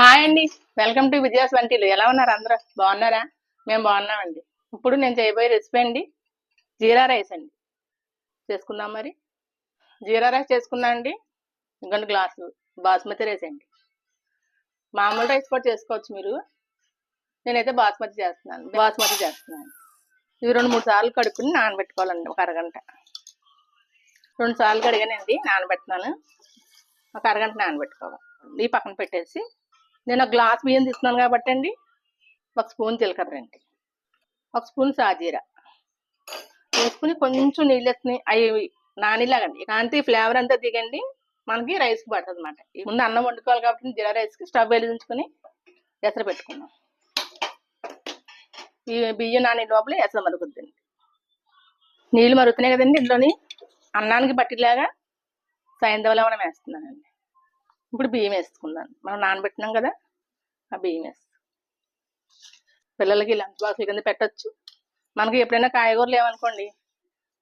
Hi అండి. Welcome to Vijaya's వంటిలు. ఎలా ఉన్నారు అందరూ? బాగున్నారా? మేము బాగున్నామండి. ఇప్పుడు నేను చేయబోయే రెసిపీ అండి జీరా రైస్ అండి. చేసుకుందాం మరి. జీరా రైస్ చేసుకుందాం అండి? ఇంకొన్ని గ్లాసు బాస్మతి రైస్ అండి. మామూలు రైస్ కూడా చేసుకోవచ్చు మీరు. నేనైతే బాస్మతి చేస్తున్నాను. బాస్మతి చేస్తున్నాను. ఇవి రెండు మూడు సార్లు కడుక్కుని నానబెట్టుకోవాలండి ఒక అరగంట. రెండు సార్లు కడిగానండి నానబెడుతున్నాను ఒక అరగంట నానబెట్టుకోవాలి. ఈ పక్కన పెట్టేసి నేను ఒక గ్లాస్ బియ్యం తీసుకున్నాను కాబట్టి అండి ఒక స్పూన్ జీలకర్ర అండి. ఒక స్పూన్ సాజీరా. వేసుకుని కొంచెం నీళ్ళు వేసుకుని అవి నానిలాగండి. కాంతి ఫ్లేవర్ అంతా దిగండి. మనకి రైస్కి పడుతుంది అనమాట ముందు అన్నం వండుకోవాలి కాబట్టి జీరా రైస్కి స్టవ్ వెలిగించుకుని ఎసరు పెట్టుకున్నాం ఈ బియ్యం నాని లోపల ఎసరు మరుగుద్దండి. నీళ్ళు మరుగుతున్నాయి కదండి ఇంట్లోని. అన్నానికి పట్టిలాగా సైంధవలవనం వేస్తున్నానండి. ఇప్పుడు బియ్యం వేసుకుందాం మనం నానబెట్టినాం కదా ఆ బియ్యం వేస్తాం. పిల్లలకి లంచ్ బాక్స్ కింద పెట్టచ్చు. మనకి ఎప్పుడైనా కాయగూరలు ఏమనుకోండి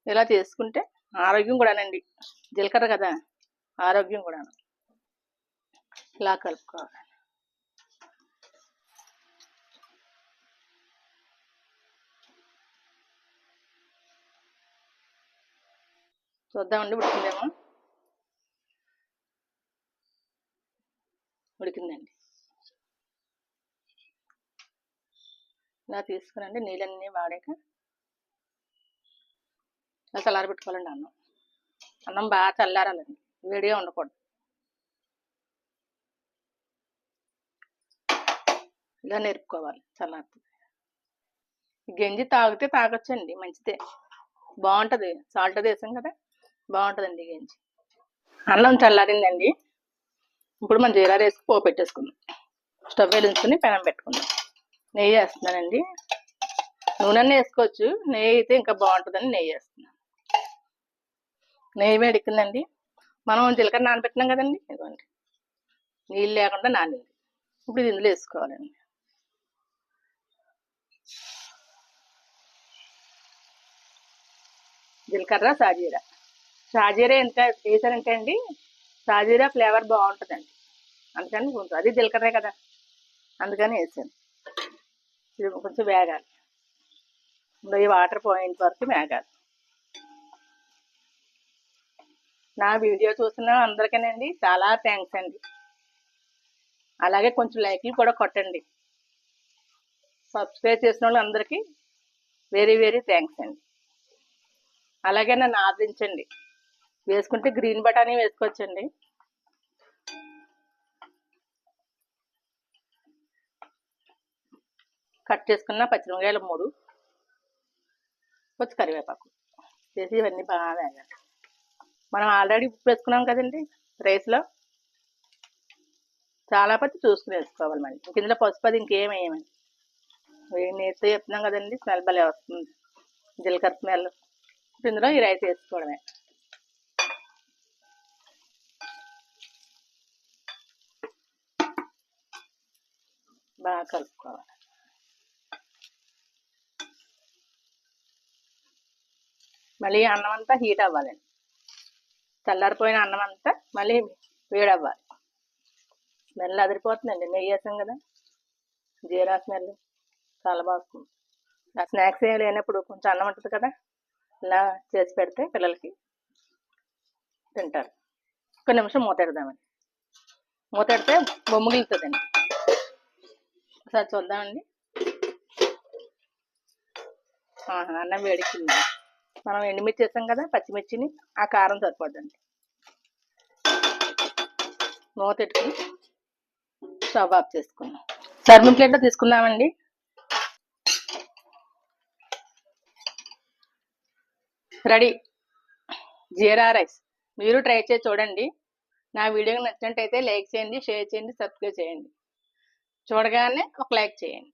ఇలా చేసుకుంటే ఆరోగ్యం కూడానండి. జీలకర్ర కదా ఆరోగ్యం కూడా ఇలా కలుపుకోవాలి. చూద్దామండి పుట్టిందేమో ఉడికిందండి. ఇలా తీసుకునండి నీళ్ళన్నీ వాడాక ఇలా చల్లారబెట్టుకోవాలండి అన్నం. అన్నం బాగా చల్లారాలండి వేడిగా ఉండకూడదు. ఇలా నేర్పుకోవాలి చల్లారుతుంది గంజి తాగితే తాగొచ్చండి మంచిదే. బాగుంటుంది సాల్ట్ వేసాం కదా బాగుంటుందండి గంజి. అన్నం చల్లారిందండి. ఇప్పుడు మనం జీరా వేసుకు పోపు పెట్టేసుకుందాం. స్టవ్ వేలించుకుని పెనం పెట్టుకుందాం. నెయ్యి వేస్తున్నానండి. నూనె వేసుకోవచ్చు. నెయ్యి అయితే ఇంకా బాగుంటుందని నెయ్యి వేస్తున్నాను. నెయ్యి వేడికిందండి మనం జీలకర్ర నానబెట్టినాం కదండి. ఇదిగోండి. నీళ్ళు లేకుండా నానింది. ఇప్పుడు ఇది ఇందులో వేసుకోవాలండి. జీలకర్ర సాజీరా. సాజీరా ఎంత వేసారంటే అండి? సాజీరా ఫ్లేవర్ బాగుంటుందండి. అందుకని కొంచెం అది జీలకర్రే కదా. అందుకని వేసాను. ఇది కొంచెం వేగాలి. ఈ వాటర్ పోయేంత వరకు వేగాలి. నా వీడియో చూసిన అందరికీనండి చాలా థ్యాంక్స్ అండి. అలాగే కొంచెం లైక్లు కూడా కొట్టండి. సబ్స్క్రైబ్ చేసిన వాళ్ళందరికీ వెరీ వెరీ థ్యాంక్స్ అండి. అలాగే నన్ను ఆదరించండి. వేసుకుంటే గ్రీన్ బటానీ వేసుకోవచ్చండి. కట్ చేసుకున్న పచ్చిమిరపకాయలు మూడు కొంచెం కరివేపాకు. చేసి ఇవన్నీ బాగా వేగాలి మనం ఆల్రెడీ ఉప్పు వేసుకున్నాం కదండి రైస్లో. చాలా పచ్చి చూసుకుని వేసుకోవాలి మళ్ళీ ఇందులో పసుపు అది ఇంకేం వేయమండి. నీరుతో చెప్తున్నాం కదండి స్మెల్ భలే వస్తుంది. జీలకర్ర స్మెల్. ఇందులో ఈ రైస్ వేసుకోవడమే. బాగా కలుపుకోవాలి. మళ్ళీ అన్నం అంతా హీట్ అవ్వాలండి. చల్లారిపోయిన అన్నం అంతా మళ్ళీ వేడవ్వాలి. స్మెల్ అదిరిపోతుందండి. నెయ్యి వేసాం కదా. జీరా స్మెల్ చాలా బాగుంది ఆ స్నాక్స్ లేనప్పుడు కొంచెం అన్నం ఉంటుంది కదా. ఇలా చేసి పెడితే పిల్లలకి తింటారు. ఒక నిమిషం మూతెడదామండి మూతెడితే బొమ్మగిలుతుందండి ఒకసారి చూద్దామండి. అన్నం వేడికింది మనం ఎండుమిర్చి వేస్తాం కదా పచ్చిమిర్చిని ఆ కారం సరిపోద్దండి మూతెట్టుకుని స్టవ్ ఆఫ్ చేసుకున్నాం సర్వింగ్ ప్లేట్లో తీసుకుందామండి. రెడీ. జీరా రైస్. మీరు ట్రై చేసి చూడండి. నా వీడియోకి నచ్చినట్టయితే లైక్ చేయండి షేర్ చేయండి సబ్స్క్రైబ్ చేయండి. చూడగానే ఒక లైక్ చేయండి.